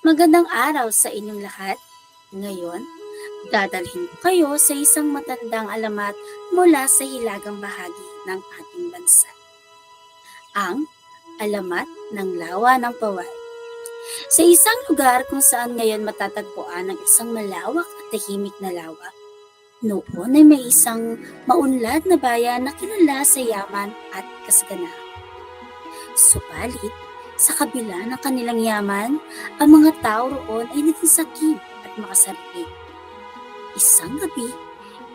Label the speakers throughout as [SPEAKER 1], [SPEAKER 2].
[SPEAKER 1] Magandang araw sa inyong lahat. Ngayon, dadalhin ko kayo sa isang matandang alamat mula sa hilagang bahagi ng ating bansa. Ang alamat ng lawa ng paway. Sa isang lugar kung saan ngayon matatagpuan ang isang malawak at tahimik na lawa, noon ay may isang maunlad na bayan na kilala sa yaman at kasaganahan. Subalit, sa kabila ng kanilang yaman, ang mga tao roon ay naging sakit at makasarili. Isang gabi,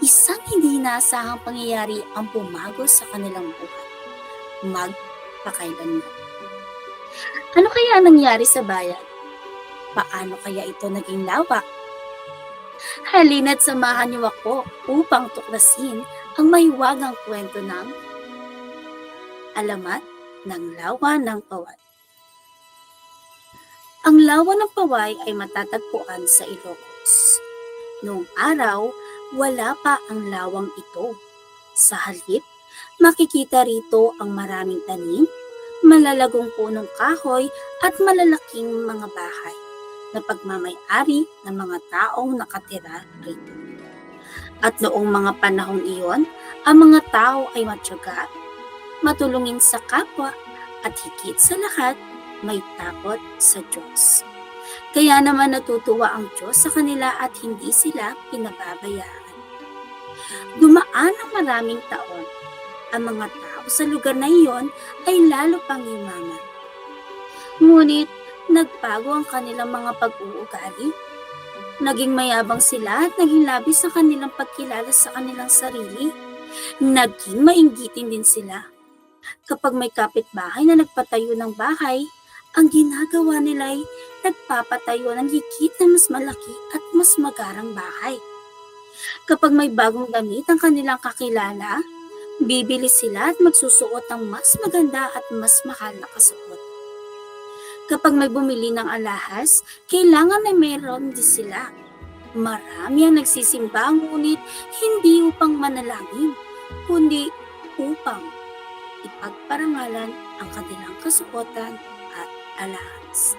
[SPEAKER 1] isang hindi inaasahang pangyayari ang pumago sa kanilang buhay. Magpakailanman. Ano kaya ang nangyari sa bayan? Paano kaya ito naging lawa? Halina't samahan niyo ako upang tuklasin ang mahiwagang kwento ng Alamat ng Lawa ng Paway. Ang lawa ng paway ay matatagpuan sa Ilocos. Noong araw, wala pa ang lawang ito. Sa halip, makikita rito ang maraming tanim, malalagong punong kahoy at malalaking mga bahay na pagmamayari ng mga taong nakatira rito. At noong mga panahong iyon, ang mga tao ay matyaga, matulungin sa kapwa at higit sa lahat may takot sa Diyos. Kaya naman natutuwa ang Diyos sa kanila at hindi sila pinababayaan. Dumaan ang maraming taon. Ang mga tao sa lugar na iyon ay lalo pang yumaman. Ngunit nagbago ang kanilang mga pag-uugali. Naging mayabang sila at naging labis ang kanilang pagkilala sa kanilang sarili. Naging mainggitin din sila. Kapag may kapitbahay na nagpatayo ng bahay, ang ginagawa nila ay nagpapatayo ng higit na mas malaki at mas magarang bahay. Kapag may bagong damit ang kanilang kakilala, bibili sila at magsusuot ng mas maganda at mas mahal na kasuot. Kapag may bumili ng alahas, kailangan na mayroon din sila. Marami ang nagsisimba ngunit hindi upang manalangin, kundi upang ipagparangalan ang kanilang kasuotan alahas.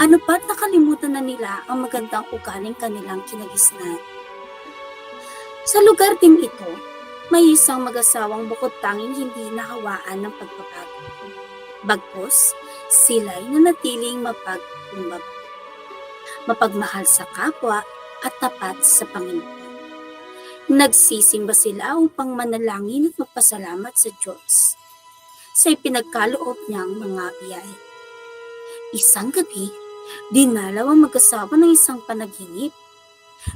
[SPEAKER 1] Ano pa't nakalimutan na nila ang magandang ugaling kanilang kinagisnan? Sa lugar din ito, may isang mag-asawang bukod tanging hindi nahawaan ng pagbabago. Bagpos, sila'y nanatiling mapagkumbab, mapagmahal sa kapwa at tapat sa Panginoon. Nagsisimba sila upang manalangin at magpasalamat sa Diyos sa ipinagkaloob niyang mga biyaya. Isang gabi, dinalaw ang mag-asawa ng isang panaginip.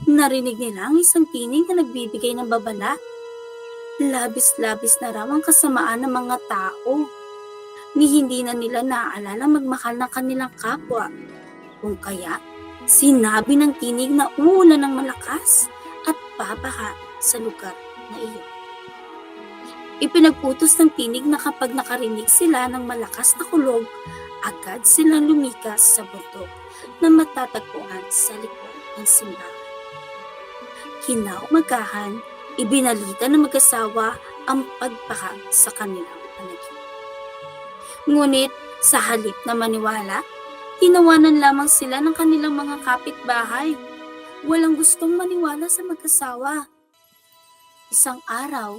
[SPEAKER 1] Narinig nila ang isang tinig na nagbibigay ng babala. Labis-labis na raw ang kasamaan ng mga tao. Ni hindi na nila naaalala magmahal ng kanilang kapwa. Kung kaya, sinabi ng tinig na uulan ng malakas at babaha sa lugar na iyon. Ipinagputos ng tinig na kapag nakarinig sila ng malakas na kulog, agad silang lumikas sa bundok na matatagpuan sa likod ng simbahan. Kinaumagahan, ibinalita ng mag-asawa ang pagbaha sa kanilang panaginip. Ngunit sa halip na maniwala, tinawanan lamang sila ng kanilang mga kapitbahay. Walang gustong maniwala sa mag-asawa. Isang araw,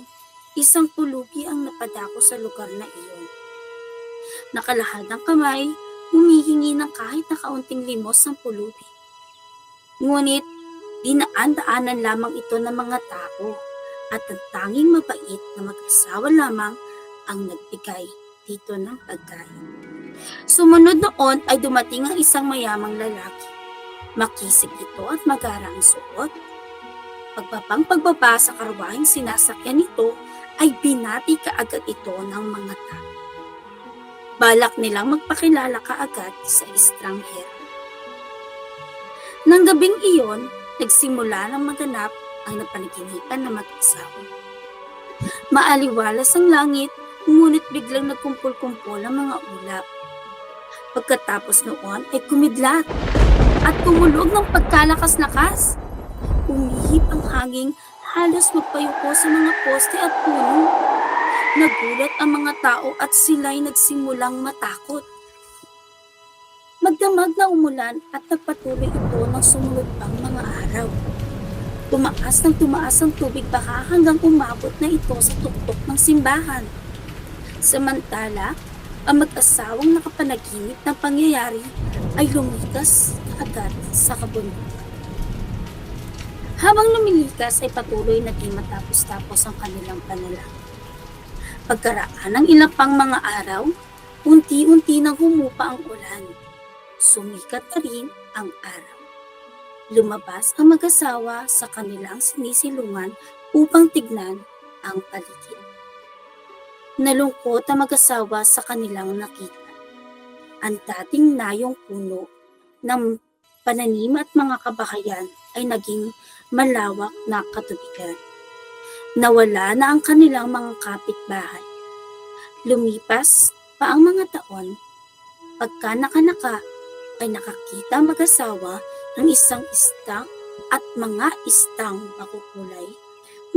[SPEAKER 1] isang pulubi ang napadako sa lugar na iyon. Nakalahad ang kamay, humihingi ng kahit na kaunting limos ang pulubi. Ngunit, dinaan-daanan lamang ito ng mga tao at ang tanging mabait na mag-asawa lamang ang nagbigay dito ng pagkain. Sumunod noon ay dumating ang isang mayamang lalaki. Makisig ito at magara ang suot. Pagpapang pagbaba sa karwaheng sinasakyan nito ay binati kaagad ito ng mga tao. Balak nilang magpakilala kaagad sa estranghero. Nang gabing iyon, nagsimula ng maganap ang napanaginipan ng mag-asawa. Maaliwalas ang langit, ngunit biglang nagkumpul-kumpol ang mga ulap. Pagkatapos noon ay kumidlat at tumulog ng pagkalakas-lakas. Umihip ang hanging halos magpayuko sa mga poste at puno. Nagulat ang mga tao at sila'y nagsimulang matakot. Magdamag na umulan at nagpatuloy ito ng sumunod pang mga araw. Tumaas ng tumaas ang tubig baka hanggang umabot na ito sa tuktok ng simbahan. Samantala, ang mag-asawang nakapanaginip ng pangyayari ay lumikas agad sa kabundukan. Habang lumilikas ay patuloy na di matapos-tapos ang kanilang panalangin. Pagkaraan ng ilang pang mga araw, unti-unti nang humupa ang ulan. Sumikat na rin ang araw. Lumabas ang mag-asawa sa kanilang sinisilungan upang tignan ang paligid. Nalungkot ang mag-asawa sa kanilang nakita. Ang dating nayong puno ng pananim at mga kabahayan ay naging malawak na katubigan. Nawala na ang kanilang mga kapitbahay. Lumipas pa ang mga taon, pagka nakanaka ay nakakita mag-asawa ng isang istang at mga istang makukulay.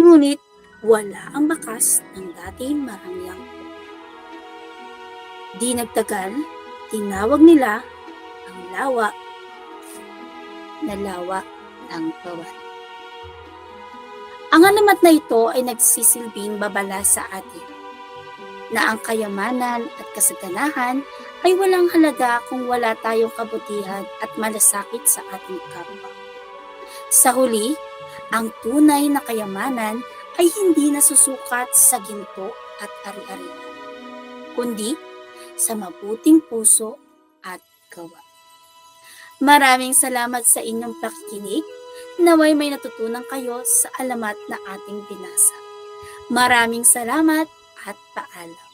[SPEAKER 1] Ngunit wala ang bakas ng dati marangyang Di nagtagal, tinawag nila ang lawa na lawa ng kawan. Ang alamat na ito ay nagsisilbing babala sa atin na ang kayamanan at kasaganahan ay walang halaga kung wala tayong kabutihan at malasakit sa ating kapwa. Sa huli, ang tunay na kayamanan ay hindi nasusukat sa ginto at ari-arian, kundi sa mabuting puso at gawa. Maraming salamat sa inyong pakikinig. Naway may natutunan kayo sa alamat na ating binasa. Maraming salamat at paalam.